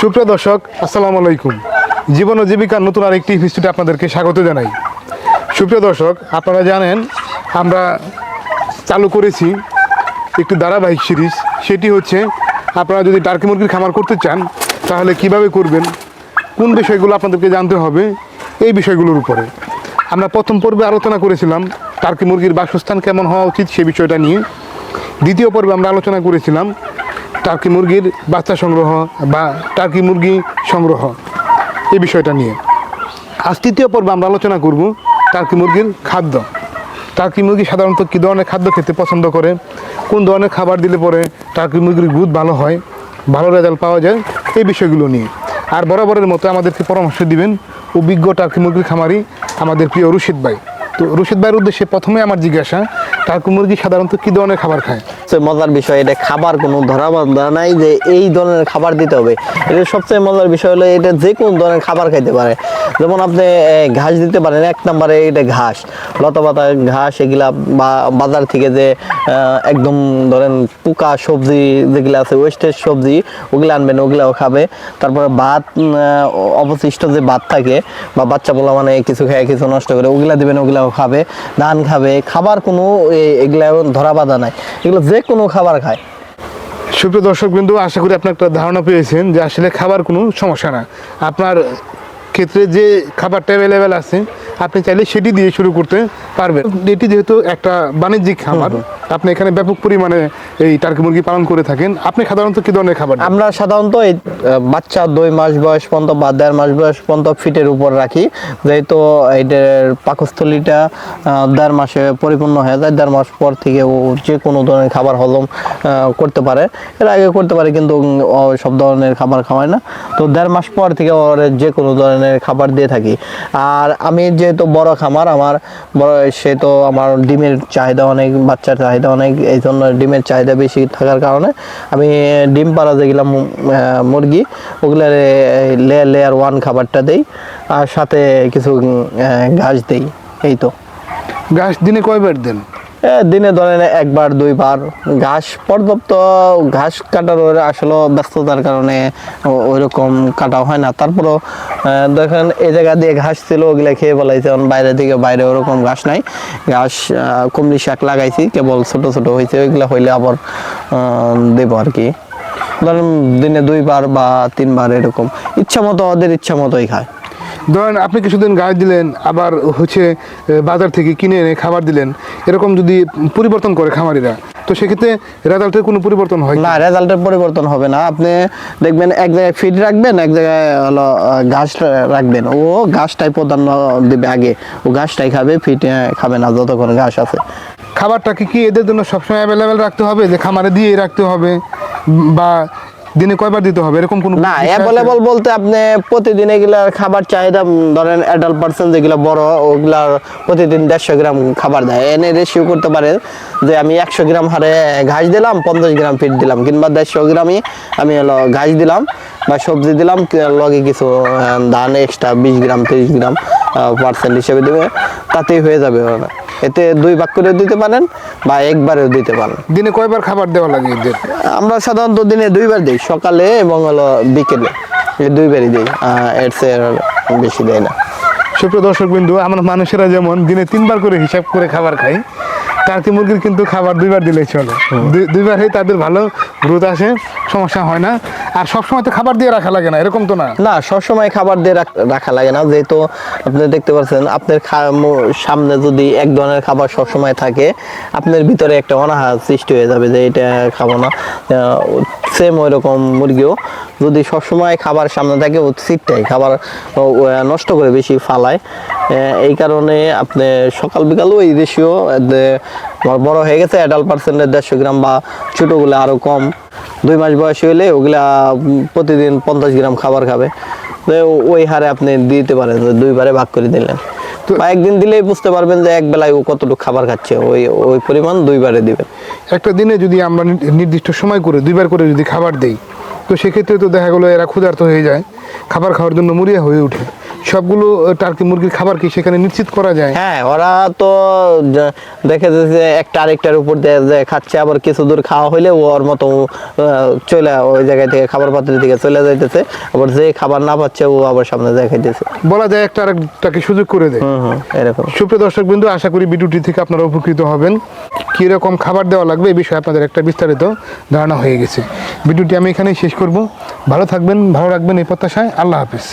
সুপ্রিয় দর্শক, আসসালামু আলাইকুম। জীবন ও জীবিকার নতুন আরেকটি হিস্ট্রিতে আপনাদেরকে স্বাগত জানাই। সুপ্রিয় দর্শক, আপনারা জানেন, আমরা চালু করেছি একটি ধারাবাহিক সিরিজ সেটি হচ্ছে, আপনারা যদি টার্কি মুরগির খামার করতে চান, তাহলে কীভাবে করবেন, কোন বিষয়গুলো আপনাদেরকে জানতে হবে, এই বিষয়গুলোর উপরে। আমরা প্রথম পর্বে আলোচনা করেছিলাম টার্কি মুরগির বাসস্থান কেমন হওয়া উচিত সে বিষয়টা নিয়ে। দ্বিতীয় পর্বে আমরা আলোচনা করেছিলাম টার্কি মুরগির বাচ্চা সংগ্রহ বা টার্কি মুরগি সংগ্রহ, এই বিষয়টা নিয়ে। আজ তৃতীয় পর্বে আমরা আলোচনা করব টার্কি মুরগির খাদ্য। টার্কি মুরগি সাধারণত কী ধরনের খাদ্য খেতে পছন্দ করে? কোন ধরনের খাবার দিলে পরে টার্কি মুরগির গ্রোথ ভালো হয়? ভালো রেজাল্ট পাওয়া যায়? এই বিষয়গুলো নিয়ে। আর বরাবরের মতো আমাদেরকে পরামর্শ দিবেন অভিজ্ঞ টার্কি মুরগির খামারি আমাদের প্রিয় রশিদ ভাই। তো রশিদ ভাইয়ের উদ্দেশ্যে প্রথমে আমার জিজ্ঞাসা, টার্কি মুরগি সাধারণত কী ধরনের খাবার খায়? সবচেয়ে মজার বিষয় এটা খাবার, কোনো বান্ধা নাই যে এই ধরনের খাবার দিতে হবে। এটা সবচেয়ে মজার বিষয় হলো এটা যে কোনো ধরনের খাবার খাইতে পারে। যেমন আপনি ঘাস দিতে পারেন, এক নম্বরে এটা ঘাস। লতা পাতা, ঘাস এগুলা বাজার থেকে যে একদম ধরেন পোকা সবজি যেগুলো আছে ওয়েস্টেজ সবজি, ওগুলো আনবেন, ওগুলাও খাবে। তারপরে ভাত অবশিষ্ট যে ভাত থাকে বা বাচ্চা পোলা মানে কিছু খায়, কিছু নষ্ট করে, ওগুলা দিবেন, ওগুলাও খাবে, ধান খাবে। খাবার কোনো এগুলা ধরা বাঁধা নাই। এগুলো যে কোনো খাবার খায়। সুপ্রিয় দর্শক বিন্দু আশা করি আপনার একটা ধারণা পেয়েছেন যে আসলে খাবার কোনো সমস্যা না। আপনার ক্ষেত্রে যে খাবারটা অ্যাভেলেবেল আছে আপনি চাইলে সেটি দিয়ে শুরু করতে পারবেন। এটি যেহেতু একটা বাণিজ্যিক খাবার আপনি এখানে ব্যাপক পরিমাণে এই টার্কি মুরগি পালন করে থাকেন। আপনি সাধারণত কি ধরনের খাবার আমরা সাধারণত এই বাচ্চা দুই মাস বয়স পর্যন্ত বা দেড় মাস বয়স পর্যন্ত ফিটের উপর রাখি। যেহেতু এটার পাকস্থলীটা দেড় মাসে পরিপূর্ণ হয়ে যায়, দেড় মাস পর থেকে ও যে কোনো ধরনের খাবার হজম করতে পারে। এর আগে করতে পারে কিন্তু সব ধরনের খাবার খাওয়ায় না। তো দেড় মাস পর থেকে ওর যে কোনো ধরনের খাবার দিয়ে থাকি। আর আমি যেহেতু বড় খামার, আমার বড় সে তো আমার ডিমের চাহিদা অনেক, বাচ্চার চাহিদা অনেক, এই জন্য ডিমের চাহিদা বেশি থাকার কারণে আমি ডিম পাড়া যেগুলো মুরগি ওগুলার লেয়ার লেয়ার ওয়ান খাবারটা দেই, আর সাথে কিছু ঘাস দেই, এই তো। ঘাস দিনে কয়বার দেন? দিনে ধরেন একবার, দুইবার ঘাস, পর্যাপ্ত ঘাস কাটার আসলে ব্যস্ততার কারণে ওইরকম কাটা হয় না। তারপরও দেখেন এই জায়গা দিয়ে ঘাস ছিল, ওগুলা খেয়ে বলাইছে এখন বাইরে থেকে বাইরে ওরকম ঘাস নাই। ঘাস কুমড়ি শাক লাগাইছি, কেবল ছোট ছোট হয়েছে ওইগুলা হইলে আবার দেবো আর কি। ধরেন দিনে দুইবার বা তিনবার এরকম। ইচ্ছা মতো, ওদের ইচ্ছা মতোই খায়। ধরেন আপনি কিছুদিন ঘাস দিলেন আবার হচ্ছে বাজার থেকে কিনে এনে খাবার দিলেন এরকম যদি পরিবর্তন করে খামারিরা তো সেক্ষেত্রে রেজাল্টের কোনো পরিবর্তন হয় না রেজাল্টের পরিবর্তন হবে না। আপনি দেখবেন এক জায়গায় ফিড রাখবেন এক জায়গায় হলো ঘাস রাখবেন। ও ঘাসটাই প্রাধান্য দেবে আগে। ও ঘাসটাই খাবে ফিট খাবে না যতক্ষণ ঘাস আছে। খাবারটাকে কি এদের জন্য সবসময় অ্যাভেলেবেল রাখতে হবে? যে খামারে দিয়ে রাখতে হবে বা দিনে কয়বার দিতে হবে? এরকম কোনো না অ্যাভেলেবল বলতে আপনি প্রতিদিন এগুলা খাবার চাহিদা ধরেন অ্যাডাল্ট পার্সন যেগুলো বড় ওগুলার প্রতিদিন দেড়শো গ্রাম খাবার দেয়। এনে রেশিও করতে পারে যে আমি একশো গ্রাম হারে ঘাস দিলাম পঞ্চাশ গ্রাম ফিট দিলাম কিংবা দেড়শো গ্রামই আমি হলো ঘাস দিলাম বা সবজি দিলাম লগে কিছু ধান এক্সট্রা বিশ গ্রাম তিরিশ গ্রাম পার্সেন্ট হিসেবে দেবে। তাতেই হয়ে যাবে এতে দুই ভাগ করে দিতে পারেন। বা একবারেও দিতে পারেন দিনে কয়বার খাবার দেওয়া লাগে এদের আমরা সাধারণত দিনে দুইবার দিই সকালে এবং হলো বিকেলে। এই দুইবারই দিই এর চেয়ে বেশি দেয় না। সুপ্রিয় দর্শক বিন্দু আমরা মানুষেরা যেমন দিনে তিনবার করে হিসাব করে খাবার খাই টার্কি মুরগির কিন্তু খাবার দুইবার দিলেই চলে। দুই- দুইবারই তাদের ভালো গ্রোথ আসে, সমস্যা হয় না। আর সবসময় তো খাবার দিয়ে রাখা লাগে না, এরকম তো না? না, সবসময় খাবার দিয়ে রাখা লাগে না। যেহেতু আপনি দেখতে পাচ্ছেন, আপনার সামনে যদি এক ধরনের খাবার সবসময় থাকে, আপনার ভিতরে একটা অনাহার সৃষ্টি হয়ে যাবে যে এটা খাব না। সেম ওই রকম মুরগিও। যদি সবসময় খাবার সামনে থাকে ও সিটটাই খাবার নষ্ট করে বেশি ফালায়। এই কারণে আপনি সকাল বিকাল ওই রেশিও বড় হয়ে গেছে অ্যাডাল্ট পার্সেন্টের দেড়শো গ্রাম বা ছোটোগুলো আরও কম। দুই মাস বয়স হইলে ওগুলা প্রতিদিন পঞ্চাশ গ্রাম খাবার খাবে। ওই হারে আপনি দিতে পারেন দুইবারে ভাগ করে দিলেন। বা একদিন দিলেই বুঝতে পারবেন যে এক বেলায় ও কতটুকু খাবার খাচ্ছে ওই ওই পরিমাণ দুইবারে দিবেন। একটা দিনে যদি আমরা নির্দিষ্ট সময় করে দুইবার করে যদি খাবার দেই তো সেক্ষেত্রে তো দেখা গেলো এরা ক্ষুধার্ত হয়ে যায়। খাবার খাওয়ার জন্য মরিয়া হয়ে ওঠে। সবগুলো টার্কি মুরগির খাবার কি সেখানে নিশ্চিত করা যায়? হ্যাঁ ওরা তো দেখে যে একটা আরেকটার উপর দিয়ে যে খাচ্ছে আবার কিছু দূর খাওয়া হইলে ওর মতো চলে ওই জায়গায় থেকে খাবার পাত্রের দিকে চলে যাইতেছে। আবার যে খাবার না পাচ্ছে ও আবার সামনে যায় খাইতেছে বলা যায় একটা আরেকটাকে সুযোগ করে দেয়। এরকম। সুপ্রিয় দর্শক বিন্দু আশা করি ভিডিওটি থেকে আপনারা উপকৃত হবেন। কীরকম খাবার দেওয়া লাগবে এই বিষয়ে আপনাদের একটা বিস্তারিত ধারণা হয়ে গেছে। ভিডিওটি আমি এখানেই শেষ করব। ভালো থাকবেন ভালো রাখবেন এই প্রত্যাশায়। আল্লাহ হাফিজ।